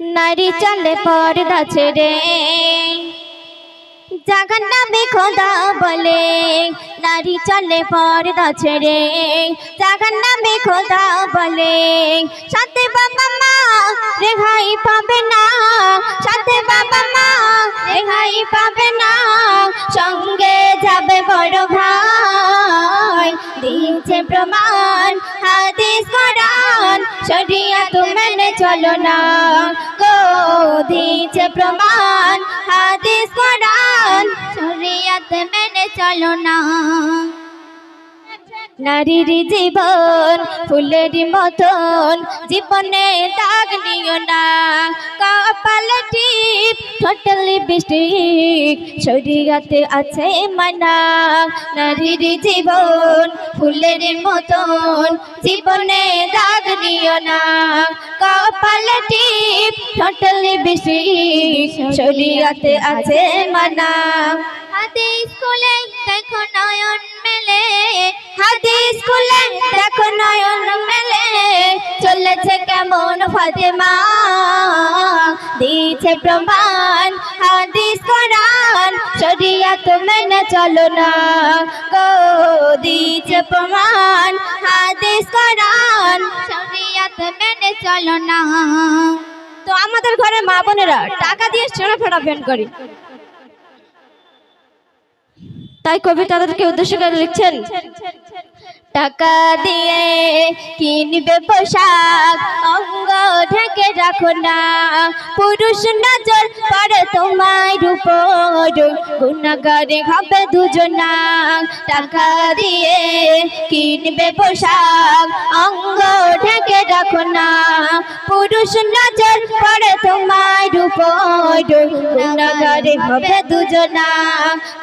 নারী চলে পর্দা ছেড়ে। জাগান নামে খোদা বলে, নারী চলে পর্দা ছেড়ে। জাগান নামে খোদা বলে, সাথে বাবা মা রেহাই পাবে না। সাথে বাবা মা রেহাই পাবে না। সঙ্গে যাবে বড় ভাই। দিয়েছে প্রমাণ, হাদিস কোরআন শরিয়াত মেনে চলো না। গো দিয়েছে প্রমাণ হাদিস কোরআন শরিয়াত মেনে চলো না। নারীর জীবন, ফুলের মতন। জীবনে দাগ নিও না। কপাল টিপ ঠোঁটল বৃষ্টিক শরীয়তে আছে মানা। নারীর জীবন, ফুলের মতন। জীবনে দাগ নিও না। কপাল টিপ ঠোঁটল বৃষ্টিক শরীয়তে আছে মানা। হাদিস খুলে নয়ন মেলে। হাদিস খুলে দেখো নয়ন মেলে। কেমন প্রমাণ। চলো না। গো, দিয়েছে প্রমাণ। হাদিস কোরআন, শরিয়াত মেনে চলো না। তো আমাদের ঘরে মা বোনেরা টাকা দিয়ে সোনা ফেরা ভ্যান করি। তাই কবি তাদেরকে উদ্দেশ্য করে লিখছেন, টাকা দিয়ে কিনবে পোশাক, অঙ্গ ঢেকে রাখো না। পুরুষ নজর পড়ে তোমার উপর। গুণাগারে হবে দুজনা। টাকা দিয়ে কিনবে পোশাক, অঙ্গ ঢেকে রাখো না। পুরুষ নজর পড়ে তোমার উপর গুণাগারে হবে দুজনা।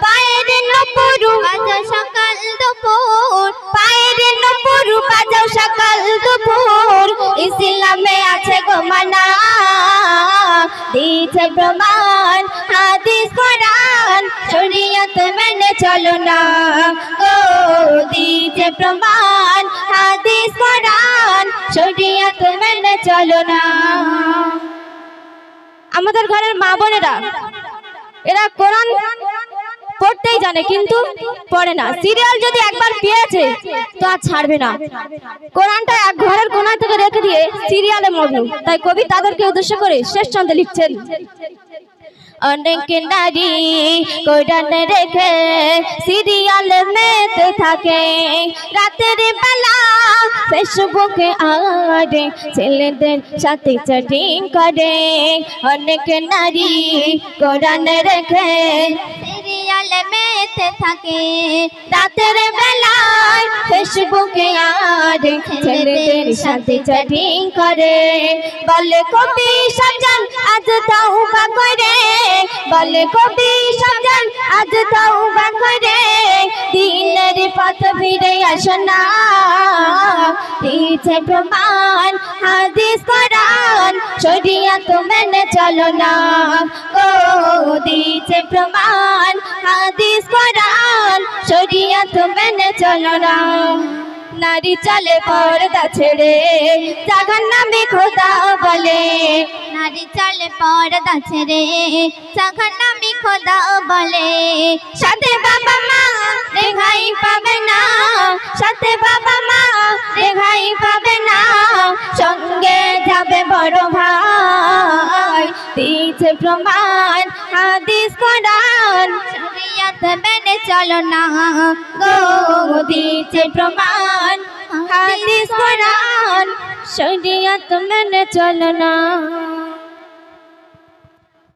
পায়ের নপুরু বাজা সকাল দুপুর। পায়ের নপুরু বাজাও সকাল দুপুর। ইসলামে আছে গো মানা। দিয়েছে প্রমাণ, হাদিস, কোরআন। শরীয়ত মেনে চলো না গো। দিয়েছে প্রমাণ, হাদিস, কোরআন। শরীয়ত মেনে চলো না। আমাদের ঘরের মা বোনেরা, এরা কোরআন পড়তেই জানে, কিন্তু পড়ে না। সিরিয়াল যদি একবার পেয়েছে, তো আর ছাড়বে না। কোরআনটা এক ঘরের কোনায় থেকে রেখে দিয়ে সিরিয়ালে মগ্ন তাই কবি তাদেরকে উদ্দেশ্য করে শেষ ছন্দে লিখছেন অনেক নারী কোরআনে রেখে সিরিয়াল মেতে থাকে। রাতের বেলা ফেসবুকে আরে ছেলেদের সাথে চ্যাটিং করে। অনেক নারী কোরআনে রেখে মেতে থাকে। রাতের বেলায় ফেসবুকে আর ছেলেদের সাথে চ্যাটিং করে। বলে, কবি সাজান আজ তাওবা করে বলে, কবি সাজান আজ তাওবা করে দিনের পথ ফিরে আসো না। দিয়েছে প্রমাণ, হাদিস কোরআন শরিয়াত মেনে চলো না। ও দিয়েছে প্রমাণ, হাদিস, কোরআন। শরিয়াত মেনে চলো না। নারী চলে পর্দা ছেড়ে জাগান নামে খোদা বলে। নারী চলে পর্দা ছেড়ে জাগান নামে খোদা বলে। সাথে বাবা মা রেহাই পাবে না, সাথে বাবা দিয়েছে প্রমাণ, হাদিস কোরআন। শরিয়ত মেনে চলো না গো দিচ্ছে প্রমাণ, হাদিস কোরআন। শরিয়ত মেনে চলো না।